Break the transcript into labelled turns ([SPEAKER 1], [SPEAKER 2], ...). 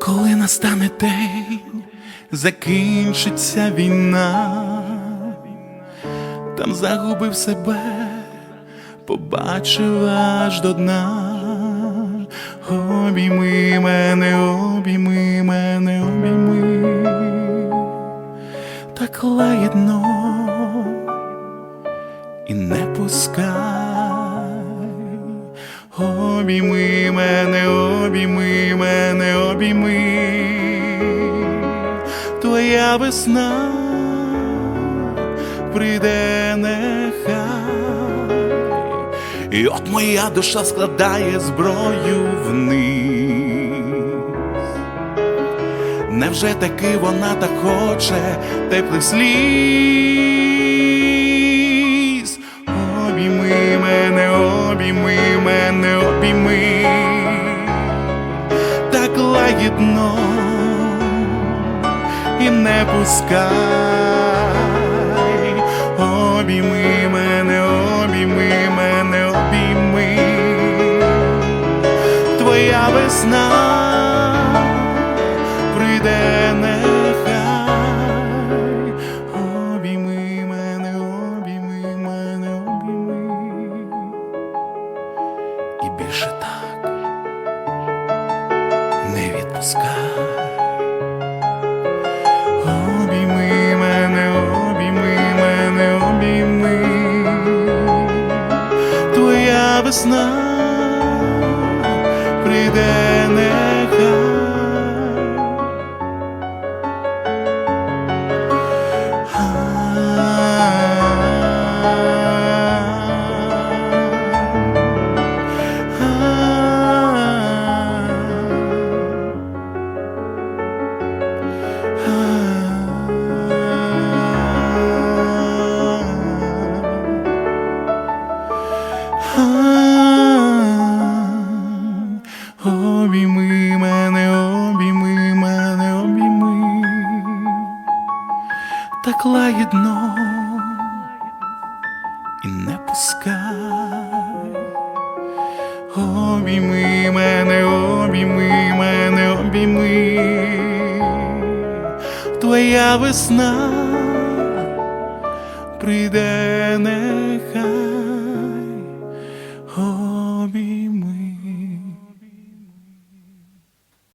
[SPEAKER 1] Коли настане день, закінчиться війна, там загубив себе, побачив аж до дна. Обійми мене, обійми мене, обійми, так лагідно і не пускай. Обійми мене, обійми обійми, твоя весна прийде нехай, і от моя душа складає зброю вниз. Невже таки вона так хоче теплих сліз? Лагідно і не пускай. Обійми мене, обійми мене, обійми, твоя весна прийде нехай. Обійми мене, обійми мене, обійми. І більше так відпускай. Обійми мене, обійми мене, обійми. Твоя весна прийде Обійми мене, обійми мене, обійми, так лагідно. І не пускай. Обійми мене, обійми мене, обійми, твоя весна прийде не